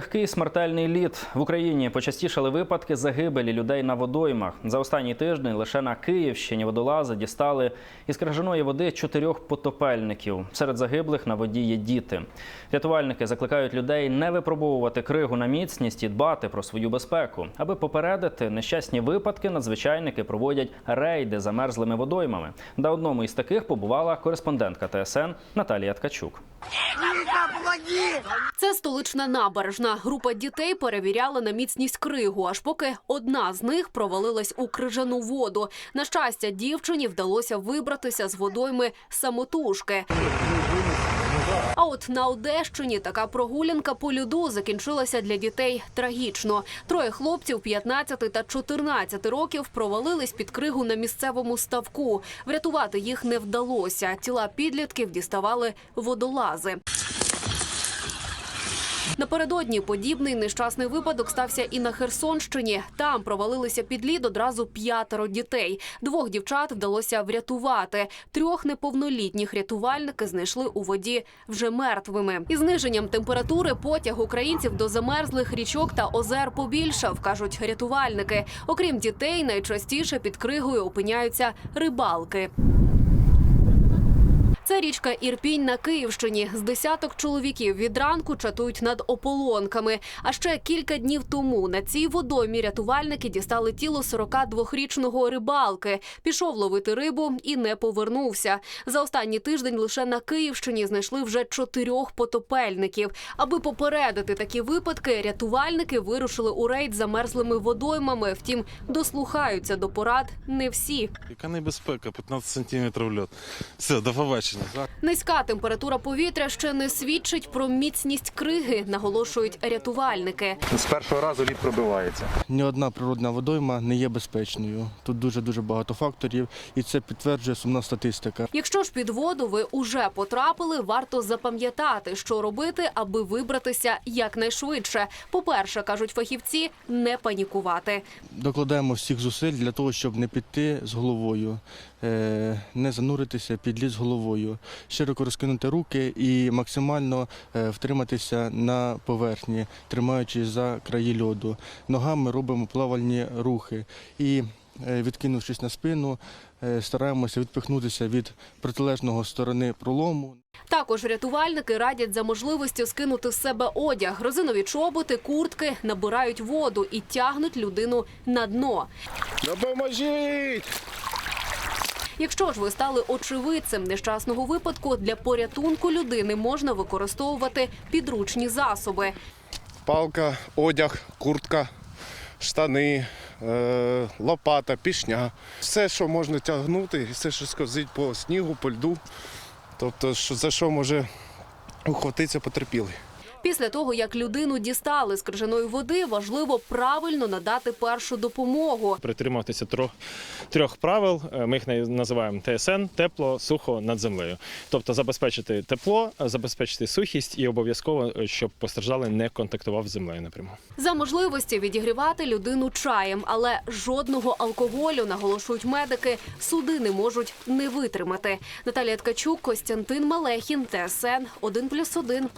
Легкий смертельний лід в Україні почастішали випадки загибелі людей на водоймах. За останній тиждень лише на Київщині водолази дістали із крижаної води чотирьох потопельників. Серед загиблих на воді є діти. Рятувальники закликають людей не випробовувати кригу на міцність і дбати про свою безпеку. Аби попередити нещасні випадки, надзвичайники проводять рейди замерзлими водоймами. На одному із таких побувала кореспондентка ТСН Наталія Ткачук. Це столична набережна. Група дітей перевіряла на міцність кригу, аж поки одна з них провалилась у крижану воду. На щастя, дівчині вдалося вибратися з водойми самотужки. А от на Одещині така прогулянка по льоду закінчилася для дітей трагічно. Троє хлопців 15 та 14 років провалились під кригу на місцевому ставку. Врятувати їх не вдалося. Тіла підлітків діставали водолази. Напередодні подібний нещасний випадок стався і на Херсонщині. Там провалилися під лід одразу п'ятеро дітей. Двох дівчат вдалося врятувати. Трьох неповнолітніх рятувальники знайшли у воді вже мертвими. Із зниженням температури потяг українців до замерзлих річок та озер побільшав, кажуть рятувальники. Окрім дітей, найчастіше під кригою опиняються рибалки. Річка Ірпінь на Київщині. З десяток чоловіків від ранку чатують над ополонками. А ще кілька днів тому на цій водоймі рятувальники дістали тіло 42-річного рибалки. Пішов ловити рибу і не повернувся. За останній тиждень лише на Київщині знайшли вже чотирьох потопельників. Аби попередити такі випадки, рятувальники вирушили у рейд замерзлими водоймами. Втім, дослухаються до порад не всі. Яка небезпека? 15 сантиметрів льот. Все, до побачення. Низька температура повітря ще не свідчить про міцність криги, наголошують рятувальники. З першого разу лід пробивається. Ні одна природна водойма не є безпечною. Тут дуже дуже багато факторів, і це підтверджує сумна статистика. Якщо ж під воду ви уже потрапили, варто запам'ятати, що робити, аби вибратися якнайшвидше. По-перше, кажуть фахівці, не панікувати. Докладаємо всіх зусиль для того, щоб не піти з головою, е, не зануритися під лід з головою, широко розкинути руки і максимально е, втриматися на поверхні, тримаючись за краї льоду. Ногами робимо плавальні рухи і, е, відкинувшись на спину, е, стараємося відпихнутися від протилежного сторони пролому. Також рятувальники радять за можливістю скинути з себе одяг. Розинові чоботи, куртки набирають воду і тягнуть людину на дно. Допоможіть! Якщо ж ви стали очевидцем нещасного випадку, для порятунку людини можна використовувати підручні засоби. Палка, одяг, куртка, штани, е, лопата, пішня. Все, що можна тягнути, все, що скользить по снігу, по льду. Тобто, за що може ухватитися потерпілий. Після того, як людину дістали з крижаної води, важливо правильно надати першу допомогу. притримуватися трьох, трьох правил. Е, Ми їх на- називаємо ТСН тепло, сухо над землею. Тобто забезпечити тепло, забезпечити сухість і обов'язково, е, щоб постраждалий не контактував з землею напряму. За можливості відігрівати людину чаєм, але жодного алкоголю, наголошують медики, суди не можуть не витримати. Наталія Ткачук, Костянтин Малехін, ТСН 1+,1,